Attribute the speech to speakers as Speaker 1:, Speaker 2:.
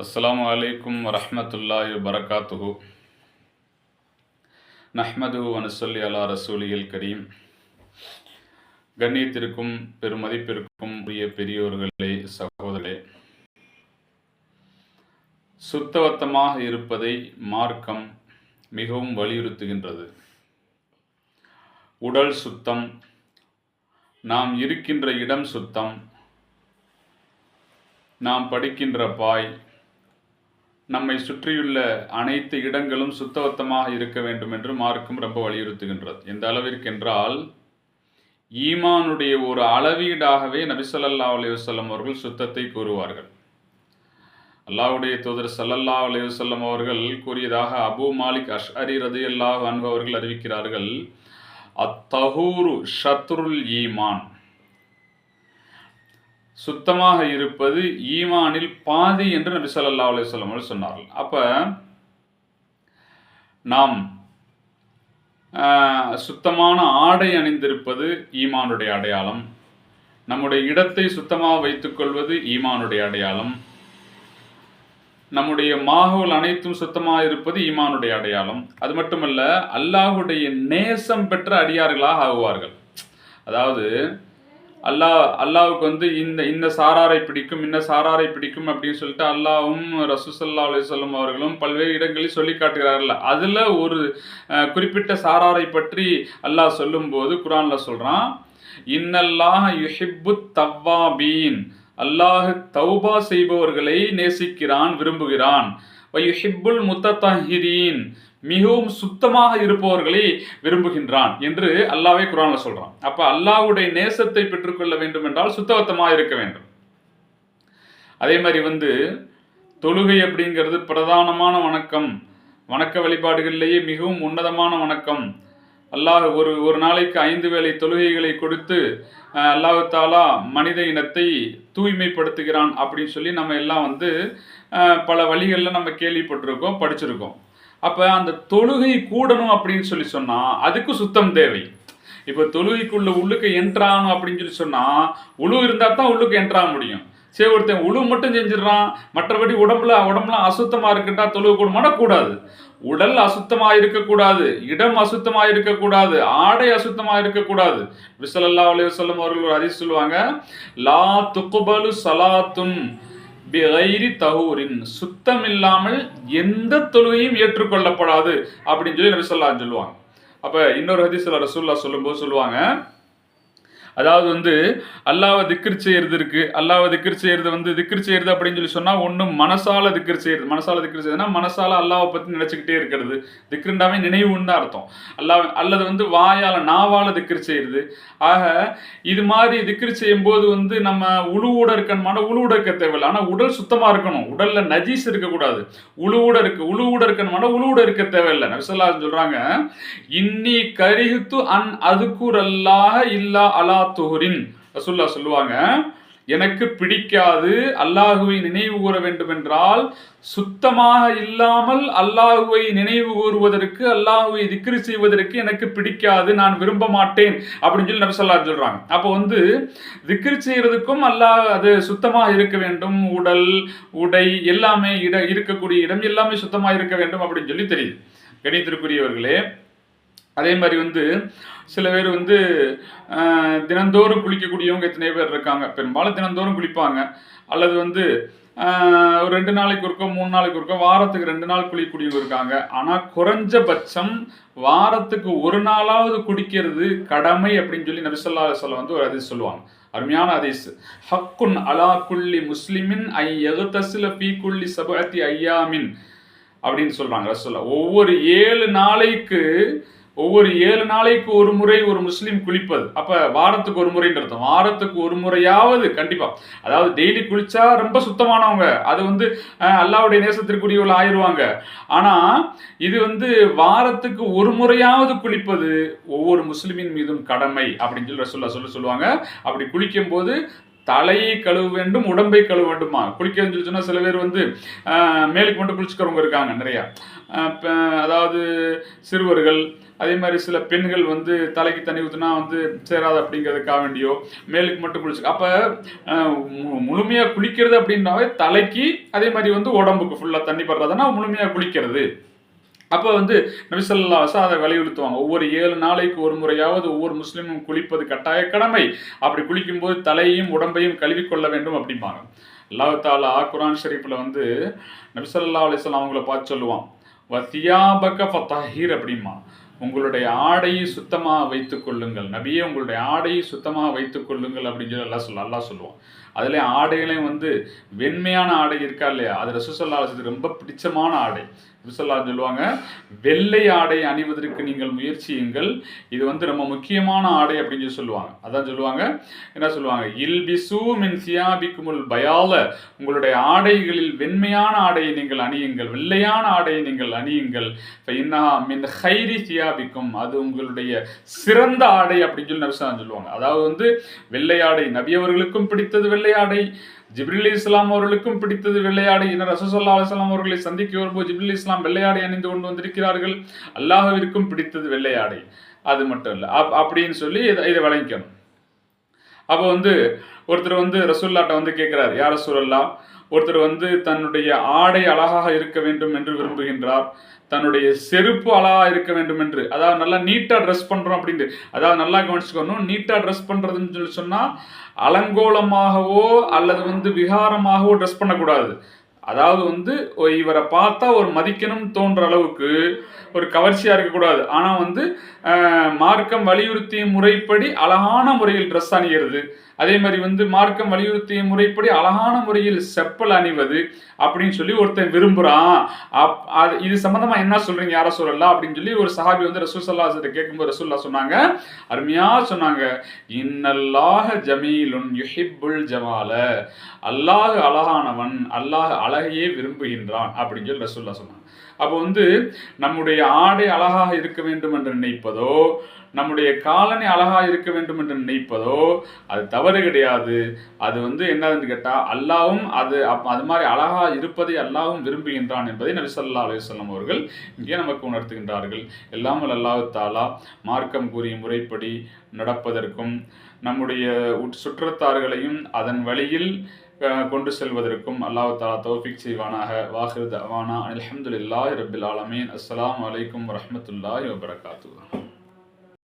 Speaker 1: السلام عليكم ورحمة الله وبركاته நஹ்மது வனுசல்லி அலா ரசூலியல் கரீம். கண்ணியத்திற்கும் பெருமதிப்பிற்கும் உரிய பெரியோர்களே சகோதரே சுத்தவத்தமாக இருப்பதை மார்க்கம் மிகவும் வலியுறுத்துகின்றது. உடல் சுத்தம் நாம் இருக்கின்ற இடம் சுத்தம் நாம் படிக்கின்ற பாய் நம்மை சுற்றியுள்ள அனைத்து இடங்களும் சுத்தவத்தமாக இருக்க வேண்டும் என்று மார்க்கும் ரொம்ப வலியுறுத்துகின்றது. எந்த அளவிற்கென்றால் ஈமானுடைய ஒரு அளவீடாகவே நபிசல்லா அலையுசல்லம் அவர்கள் சுத்தத்தை கூறுவார்கள். அல்லாவுடைய தூதர் சல்லல்லா அலையுசல்லம் அவர்கள் கூறியதாக அபு மாலிக் அஷ் அரி ரதி அல்லாஹ் அவர்கள் அறிவிக்கிறார்கள் அத்தஹூரு ஷத்ருல் ஈமான். சுத்தமாக இருப்பது ஈமானில் பாதி என்று நபி சொல்லல்லா அலுவலம் சொன்னார்கள். அப்போ நாம் சுத்தமான ஆடை அணிந்திருப்பது ஈமானுடைய அடையாளம். நம்முடைய இடத்தை சுத்தமாக வைத்துக்கொள்வது ஈமானுடைய அடையாளம். நம்முடைய மாகோல் அனைத்தும் சுத்தமாக இருப்பது ஈமானுடைய அடையாளம். அது மட்டுமல்ல அல்லாஹுடைய நேசம் பெற்ற அடியார்களாக ஆகுவார்கள். அதாவது அல்லாஹ் அல்லாவுக்கு வந்து இந்த இந்த சாராரை பிடிக்கும் இந்த சாராரை பிடிக்கும் அப்படின்னு சொல்லிட்டு அல்லாவும் ரசூசல்லா அலிசல்லம் அவர்களும் பல்வேறு இடங்களில் சொல்லி காட்டுகிறார்கள். அதில் ஒரு அஹ், குறிப்பிட்ட சாராரை பற்றி அல்லாஹ் சொல்லும்போது குரான்ல சொல்றான் இன்னல்லாஹ் யுஹிப்பு தவ்வாபீன். அல்லாஹ் தௌபா செய்பவர்களை நேசிக்கிறான் விரும்புகிறான். வயுஹிப்புல் முத்தத்தஹிரீன் மிகவும் சுத்தமாக இருப்பவர்களை விரும்புகின்றான் என்று அல்லாஹ்வே குரான்ல சொல்றான். அப்ப அல்லாவுடைய நேசத்தை பெற்றுக்கொள்ள வேண்டும் என்றால் சுத்தவத்தமாக இருக்க வேண்டும். அதே மாதிரி வந்து தொழுகை அப்படிங்கிறது பிரதானமான வணக்கம். வணக்க வழிபாடுகளிலேயே மிகவும் உன்னதமான வணக்கம். அல்லாஹ் ஒரு ஒரு நாளைக்கு ஐந்து வேளை தொழுகைகளை கொடுத்து அல்லாஹு தாலா மனித இனத்தை தூய்மைப்படுத்துகிறான் அப்படின்னு சொல்லி நம்ம எல்லாம் வந்து பல வழிகளில் நம்ம கேள்விப்பட்டிருக்கோம் படிச்சிருக்கோம். அப்போ அந்த தொழுகை கூடணும் அப்படின்னு சொல்லி சொன்னால் அதுக்கு சுத்தம் தேவை. இப்போ தொழுகைக்குள்ள உள்ளுக்கு என்ட்ராகணும் அப்படின்னு சொல்லி சொன்னால் உழு இருந்தால் தான் உள்ளுக்கு என்ட்ராக முடியும். சரி ஒருத்தன் உழு மட்டும் செஞ்சிடறான் மற்றபடி உடம்புல உடம்புலாம் அசுத்தமாக இருக்குன்றா தொழுகை கூடமானா கூடாது. உடல் அசுத்தமாக இருக்கக்கூடாது இடம் அசுத்தமாக இருக்கக்கூடாது ஆடை அசுத்தமாக இருக்கக்கூடாது விசலல்லா சொல்லும் அவர்கள் ஒரு ஹதீஸ் சொல்லுவாங்க லா துக்குபலு சலாத்துன் பிகைரி தகூரின் சுத்தம் இல்லாமல் எந்த தொழுகையும் ஏற்றுக்கொள்ளப்படாது அப்படின்னு சொல்லி நபி சொல்லுவாங்க. அப்ப இன்னொரு ஹதீஸ்ல ரசூல்லா சொல்லும்போது சொல்லுவாங்க அதாவது வந்து அல்லாவை திக்கிர் செய்யறது இருக்கு அல்லாவை திக்கிர் செய்யறது வந்து திக்கிர் செய்யறது அப்படின்னு சொல்லி சொன்னா ஒண்ணு மனசால திக்கிர் செய்யறது. மனசால திக்கிர் செய்யறதுன்னா மனசால அல்லாவை பத்தி நினைச்சுக்கிட்டே இருக்கிறது. திக்ருண்டாவே நினைவுன்னு தான் அர்த்தம். அல்லாஹ் அல்லது வந்து வாயால நாவால திக்கிர் செய்யறது. ஆக இது மாதிரி திக்கிர் செய்யும் போது வந்து நம்ம உழுவோட இருக்கணுமான உழுவோட இருக்க தேவையில்லை. ஆனா உடல் சுத்தமா இருக்கணும். உடல்ல நஜீஸ் இருக்கக்கூடாது உழுவோட இருக்கு. உழுவோட இருக்கணுமான உழுவோட இருக்க தேவையில்லை. நபிசல்லா சொல்றாங்க இன்னி கரிகுத்து அன் அதுக்குர் இல்லா அலா துஹுரின் ரசுல்லா சொல்லுவாங்க எனக்கு பிடிக்காது அல்லாஹுவை நினைவு கூற வேண்டும் என்றால் சுத்தமாக இல்லாமல் அல்லாஹுவை நினைவு கூறுவதற்கு அல்லாஹுவை திக்ரி செய்வதற்கு எனக்கு பிடிக்காது நான் விரும்ப மாட்டேன். அப்படின்னு சொல்லி நபிசல்லா சொல்றாங்க. அப்போ வந்து திக்ரி செய்யறதுக்கும் அல்லாஹ் அது சுத்தமாக இருக்க வேண்டும். உடல் உடை எல்லாமே இட இருக்கக்கூடிய இடம் எல்லாமே சுத்தமாக இருக்க வேண்டும் அப்படின்னு சொல்லி தெரியுது. கணித்திற்குரியவர்களே அதே மாதிரி வந்து சில பேர் வந்து தினந்தோறும் குளிக்கக்கூடியவங்க எத்தனை பேர் இருக்காங்க. பெரும்பாலும் தினந்தோறும் குளிப்பாங்க. அல்லது வந்து ஒரு ரெண்டு நாளைக்கு ஒருக்கோ மூணு நாளைக்கு ஒருக்கோ வாரத்துக்கு ரெண்டு நாள் குளிக்கக்கூடியவங்க இருக்காங்க. ஆனால் குறைஞ்சபட்சம் வாரத்துக்கு ஒரு நாளாவது குடிக்கிறது கடமை அப்படின்னு சொல்லி நபிசல்லா சொல்ல வந்து ஒரு அதிஸ் சொல்லுவாங்க. அருமையான அதிஸ் ஹக்குன் அலா குல்லி முஸ்லிமின் ஐ எகுத்தசில பி குல்லி சபத்தி ஐயாமின் அப்படின்னு சொல்றாங்க ரசோல்லா ஒவ்வொரு ஏழு நாளைக்கு ஒவ்வொரு ஏழு நாளைக்கு ஒரு முறை ஒரு முஸ்லீம் குளிப்பது. அப்ப வாரத்துக்கு ஒரு முறைன்றது வாரத்துக்கு ஒரு முறையாவது கண்டிப்பா. அதாவது டெய்லி குளிச்சா ரொம்ப சுத்தமானவங்க. அது வந்து அல்லாவுடைய நேசத்திற்குரியவர்கள் ஆயிடுவாங்க. ஆனா இது வந்து வாரத்துக்கு ஒரு முறையாவது குளிப்பது ஒவ்வொரு முஸ்லிமின் மீதும் கடமை அப்படின்னு சொல்லி ரசூல்லா சொல்ல சொல்லுவாங்க. அப்படி குளிக்கும் போது தலையை கழுவ வேண்டும் உடம்பை கழுவ வேண்டுமா? குளிக்கன்னு சொல்லி சொன்னா சில பேர் வந்து மேலுக்கு மட்டும் குளிச்சுக்கிறவங்க இருக்காங்க நிறையா. அதாவது சிறுவர்கள் அதே மாதிரி சில பெண்கள் வந்து தலைக்கு தண்ணி ஊற்றினா வந்து சேராது அப்படிங்கிறதுக்காக வேண்டியோ மேலுக்கு மட்டும் குளிச்சு அப்போ முழுமையாக குளிக்கிறது அப்படின்னாவே தலைக்கு அதே மாதிரி வந்து உடம்புக்கு ஃபுல்லாக தண்ணி படுறதுன்னா முழுமையாக குளிக்கிறது. அப்போ வந்து நபிசல்லா அதை வலியுறுத்துவாங்க. ஒவ்வொரு ஏழு நாளைக்கு ஒரு முறையாவது ஒவ்வொரு முஸ்லீமும் குளிப்பது கட்டாய கடமை. அப்படி குளிக்கும்போது தலையையும் உடம்பையும் கழுவிக்கொள்ள வேண்டும் அப்படிம்பாங்க. அல்லாஹ் தாலா குரான் ஷரீஃபில் வந்து நபிசல்லா அலிஸ்லாம் அவங்கள பார்த்து சொல்லுவான். வசியாபக ஃபத்தஹீர் அப்படிமா உங்களுடைய ஆடையை சுத்தமாக வைத்துக் கொள்ளுங்கள். நபியே உங்களுடைய ஆடையை சுத்தமாக வைத்துக் கொள்ளுங்கள் அப்படின்னு சொல்லி எல்லாம் சொல்ல அல்லாஹ் சொல்லுவான். அதில் ஆடைகளையும் வந்து வெண்மையான ஆடை இருக்கா இல்லையா? அது ரசூசல்லா ரொம்ப பிடிச்சமான ஆடை. ரசூசல்லா சொல்லுவாங்க வெள்ளை ஆடை அணிவதற்கு நீங்கள் முயற்சியுங்கள். இது வந்து ரொம்ப முக்கியமான ஆடை அப்படின்னு சொல்லி சொல்லுவாங்க. அதான் சொல்லுவாங்க. என்ன சொல்லுவாங்க? இல்பிசு மின் சியாபிக்குமுல் பயால. உங்களுடைய ஆடைகளில் வெண்மையான ஆடையை நீங்கள் அணியுங்கள். வெள்ளையான ஆடையை நீங்கள் அணியுங்கள். இன்னா மின் ஹைரி சியாபிக்கும். அது உங்களுடைய சிறந்த ஆடை அப்படின்னு சொல்லி நபிசான் சொல்லுவாங்க. அதாவது வந்து வெள்ளை ஆடை நபியவர்களுக்கும் பிடித்தது வெள்ளை ஆடை ஜிப்ரில் இஸ்லாம் அவர்களுக்கும் பிடித்தது வெள்ளையாடை என ரசூசல்லா அலுவலாம் அவர்களை சந்திக்க வரும்போது ஜிப்ரில் இஸ்லாம் வெள்ளையாடை அணிந்து கொண்டு வந்திருக்கிறார்கள். அல்லாஹவிற்கும் பிடித்தது வெள்ளையாடை அது மட்டும் இல்லை. அப் அப்படின்னு சொல்லி இதை இதை வழங்கிக்கணும் அப்போ வந்து ஒருத்தர் வந்து ரசூல்லாட்ட வந்து கேட்குறாரு யார் ரசூலல்லா ஒருத்தர் வந்து தன்னுடைய ஆடை அழகாக இருக்க வேண்டும் என்று விரும்புகின்றார். தன்னுடைய செருப்பு அழகா இருக்க வேண்டும் என்று. அதாவது நல்லா நீட்டாக ட்ரெஸ் பண்ணுறோம் அப்படின்ட்டு. அதாவது நல்லா கவனிச்சுக்கணும் நீட்டாக ட்ரெஸ் பண்ணுறதுன்னு சொல்லி சொன்னால் அலங்கோலமாகவோ அல்லது வந்து விகாரமாகவோ ட்ரெஸ் பண்ணக்கூடாது. அதாவது வந்து இவரை பார்த்தா ஒரு மதிக்கணும் தோன்ற அளவுக்கு ஒரு கவர்ச்சியாக இருக்கக்கூடாது. ஆனால் வந்து மார்க்கம் வலியுறுத்திய முறைப்படி அழகான முறையில் ட்ரெஸ் அணிகிறது. அதே மாதிரி வந்து மார்க்கம் வலியுறுத்திய முறைப்படி அழகான முறையில் செப்பல் அணிவது அப்படின்னு சொல்லி ஒருத்தன் விரும்புகிறான் அப் அது இது சம்மந்தமாக என்ன சொல்கிறீங்க யாரை சொல்லலாம் அப்படின்னு சொல்லி ஒரு சஹாபி வந்து ரசூல் சல்லா கேட்கும்போது ரசூல்லா சொன்னாங்க அருமையாக சொன்னாங்க. இன்னல்லாக ஜமீலுன் யுஹிப்புல் ஜமால. அல்லாஹ் அழகானவன் அல்லாஹ் அழகையே விரும்புகின்றான் அப்படின்னு சொல்லி ரசூல்லா சொன்னான் அப்போ வந்து நம்முடைய ஆடை அழகாக இருக்க வேண்டும் என்று நினைப்பதோ நம்முடைய காலனி அழகாக இருக்க வேண்டும் என்று நினைப்பதோ அது தவறு கிடையாது. அது வந்து என்னதுன்னு கேட்டால் அல்லாவும் அது அப் அது மாதிரி அழகாக இருப்பதை அல்லாவும் விரும்புகின்றான் என்பதை நபி சொல்லா அலுவலம் அவர்கள் இங்கே நமக்கு உணர்த்துகின்றார்கள். எல்லாம் வல்ல அல்லாஹ் தாலா மார்க்கம் கூறிய முறைப்படி நடப்பதற்கும் நம்முடைய உட்- சுற்றத்தார்களையும் அதன் வழியில் கொண்டு செல்வதற்கும் அல்லாஹ் தாலா தௌஃபிக் செய்வானாக. வாஹிர் தவானா அல்ஹம்துலில்லாஹி ரபில் ஆலமீன். அஸ்லாம் வலைக்கம் வரஹ்மத்துல்லாஹி வபரகாத்து